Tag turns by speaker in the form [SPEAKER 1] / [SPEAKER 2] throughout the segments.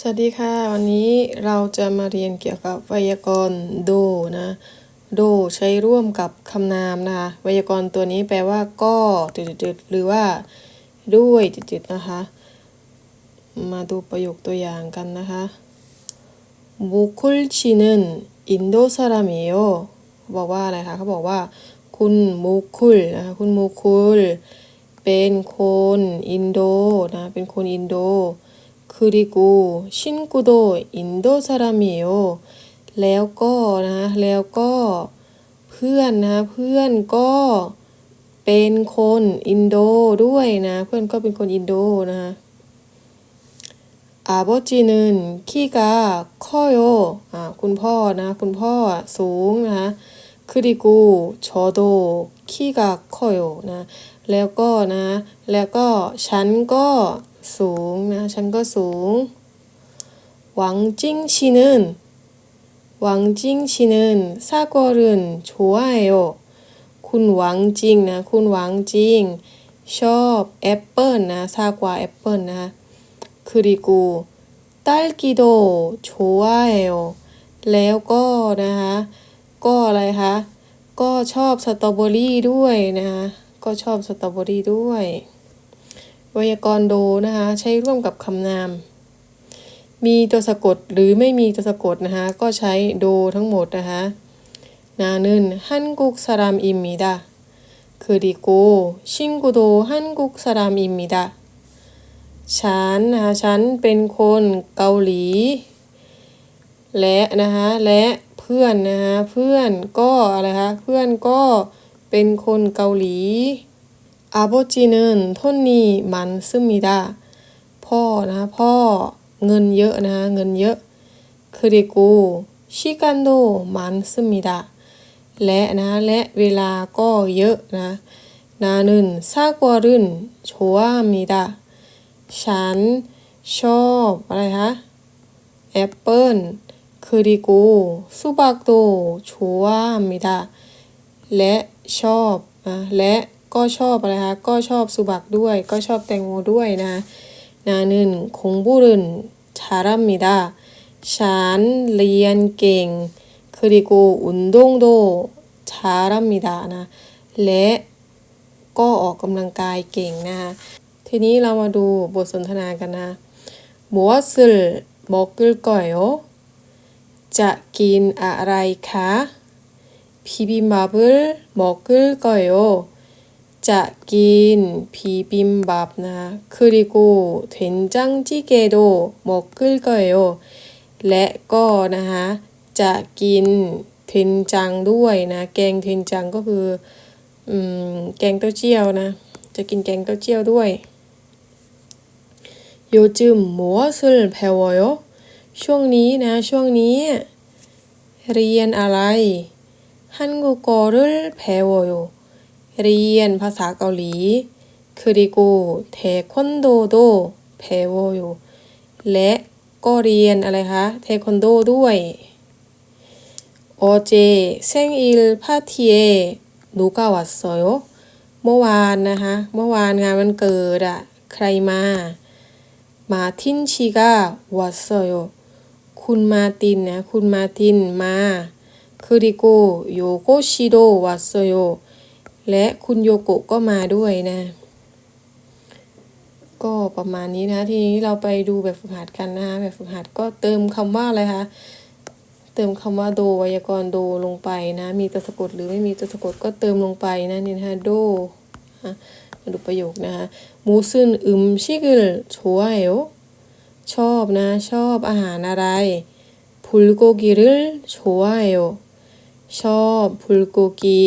[SPEAKER 1] สวัสดีค่ะ วันนี้เราจะมาเรียนเกี่ยวกับไวยากรณ์โดนะโดใช้ร่วมกับคำนามนะคะไวยากรณ์ตัวนี้แปลว่าก็จุดๆหรือว่าด้วยจุดๆนะคะ มาดูประโยคตัวอย่างกันนะคะบุคุลชินึนอินโดซารามิโอบอกว่าอะไรคะเขาบอกว่า คุณมูคุลนะคะคุณมูคุลเป็นคนอินโดนะเป็นคนอินโด 그리고 친구도 인도 사람이에요. แล้วก็นะแล้วก็เพื่อนนะเพื่อนก็เป็นคนอินโดด้วยนะเพื่อนก็เป็นคนอินโดนะอาบจินึนขี้กาข้อโยอ่าคุณพ่อนะคุณพ่อสูงนะคือดิกูชอโด ขี้กาข้อโยนะแล้วก็นะแล้วก็ฉันก็สูงนะฉันก็สูงหวังจิ้งชินึนหวังจิ้งชินึนซากอรุนชัวเอโอคุณหวังจริงนะคุณหวังจริงชอบแอปเปิลนะซากวาแอปเปิลนะ그리고딸기도좋아해요แล้วก็นะคะก็อะไรคะ ก็ชอบสตรอเบอรี่ด้วยนะคะก็ชอบสตรอเบอรี่ด้วย ไวยากรณ์โดนะคะใช้ร่วมกับคำนาม มีตัวสะกดหรือไม่มีตัวสะกดนะคะก็ใช้โดทั้งหมดนะคะนานึนฮันกุกสรามอิมมิดาคือดีโกชิงกุโดฮันกุกสรามอิมมิดาฉันนะคะฉันเป็นคนเกาหลี และนะคะและ เพื่อนนะฮะเพื่อนก็อะไรคะเพื่อนก็เป็นคนเกาหลีอาโบจีเนินทุนนีมันซึมิดาพ่อนะพ่อเงินเยอะนะเงินเยอะคือดีกูชิกันโดมันซึมิดาและนะและเวลาก็เยอะนะนานึนซากวรุนชัวมิดาฉันชอบอะไรคะแอปเปิ้ล 그리고 수박도 좋아합니다. และชอบนะและก็ชอบอะไรคะก็ชอบสุบักด้วย ก็ชอบแตงโมด้วยนะนานึนคงบุรุนชารัมมิดาฉันเรียนเก่ง그리고운동도잘합니다นะและก็ออกกำลังกายเก่งนะคะทีนี้เรามาดูบทสนทนากันนะ무엇을먹을거예요 จะกินอะไรคะ비빔밥을먹을거예요จะกินพีบิมบับนะ그리고된장찌개도먹을거예요และก็นะคะจะกินเทนจังด้วยนะแกงเทนจังก็คืออืมแกงเต้าเจี้ยวนะจะกินแกงเต้าเจี้ยวด้วย요즘무엇을배워요 ช่วงนี้นะช่วงนี้เรียนอะไร한국어를배워요เรียนภาษาเกาหลี 그리고태권도도배워요และก็เรียนอะไรคะเทควันโดด้วย어제생일파티에누가왔어요เมื่อวานนะคะเมื่อวานงานวันเกิดอะใครมามาทินชิกาวัสโย คุณมาตินนะคุณมาตินมาคือริโกโยโกชิโดวัสโยและคุณโยโกะก็มาด้วยนะ ก็ประมาณนี้นะ ทีนี้เราไปดูแบบฝึกหัดกันนะคะแบบฝึกหัดก็เติมคำว่าอะไรคะเติมคำว่าโดไวยากรณ์โดลงไปนะ มีตัวสะกดหรือไม่มีตัวสะกดก็เติมลงไปนะนี่นะะโดมาดูประโยคนะคะมูซึนอึมชิกลชัวเอ ชอบนะ ชอบอาหารอะไรพุลโกกิริลชัวเอวชอบพุลโกกิ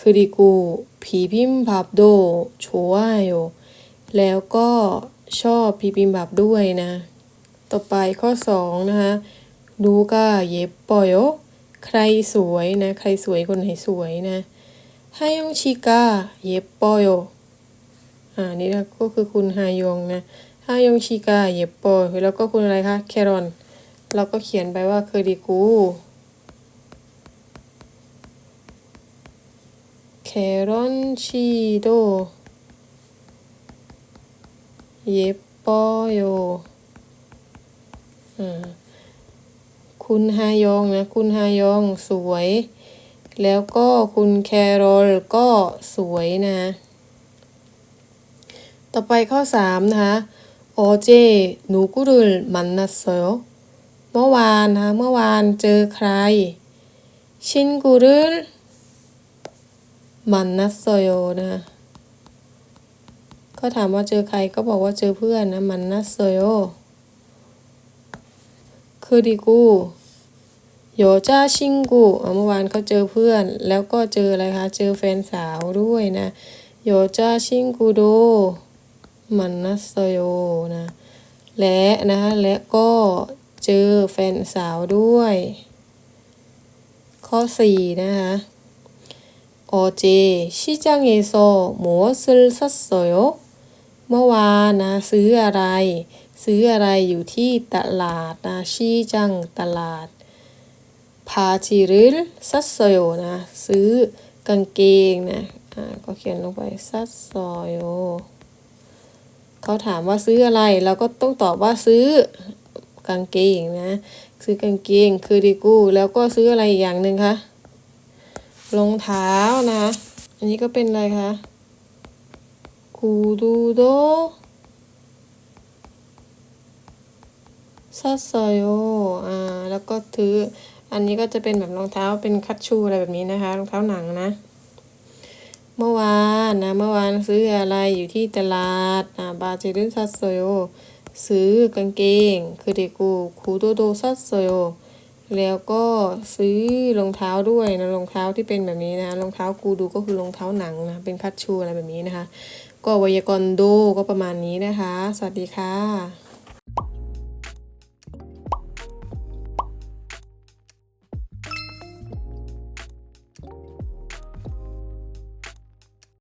[SPEAKER 1] 그리고 비빔밥도 좋아해요. แล้วก็ชอบบิบิมบับด้วยนะ ต่อไปข้อสองนะคะดูก็เย็บปอยใครสวยนะ ใครสวยคนไหนสวยนะฮายองชิกาเย็บปอยอ่านี่นะก็คือคุณฮายองนะ ฮายองชิกาเย็บปอยแล้วก็คุณอะไรคะแครอนเราก็เขียนไปว่าเคยดีกูเครอนชีโดเย็บปอโยอ่าคุณฮายองนะ คุณฮายองสวย แล้วก็คุณแคโรลก็สวยนะ ต่อไปข้อสามนะคะ 어제누구를만났어요เมื่อวานนะคะเมื่อวานเจอใคร친구를만났어요นะก็ถามว่าเจอใครก็บอกว่าเจอเพื่อนนะมันนัสโยคือดีกูโยจ้าชิงกูเมื่อวานเขาเจอเพื่อน แล้วก็เจออะไรคะ เจอแฟนสาวด้วยนะโยจ้าชิงกูโด มันนัสโยนะ และนะคะและก็เจอแฟนสาวด้วย ข้อ 4 นะคะโอเจชิจังเอหมูซึซัสโซโยเมื่อวานนะซื้ออะไร ซื้ออะไรอยู่ที่ตลาดนะชิจังตลาดพาจิริลซัสโซโยนะซื้อกางเกงนะอ่าก็เขียนลงไปซัสโซโย เขาถามว่าซื้ออะไรเราก็ต้องตอบว่าซื้อกางเกงนะ ซื้อกางเกงคือดีกู แล้วก็ซื้ออะไรอีกอย่างหนึ่งคะรองเท้านะ อันนี้ก็เป็นอะไรคะกูดูโดซัสโยอ่าแล้วก็ถืออันนี้ก็จะเป็นแบบรองเท้าเป็นคัตชูอะไรแบบนี้นะคะ รองเท้าหนังนะ เมื่อวานนะเมื่อวานซื้ออะไรอยู่ที่ตลาดอ่าบาเจรินซัสโยซื้อกางเกงคือเดกูคูโดโดซัสโยแล้วก็ซื้อรองเท้าด้วยนะรองเท้าที่เป็นแบบนี้นะรองเท้ากูดูก็คือรองเท้าหนังนะเป็นคัตชูอะไรแบบนี้นะคะ ก็ไวยากรณ์โดก็ประมาณนี้นะคะ สวัสดีค่ะ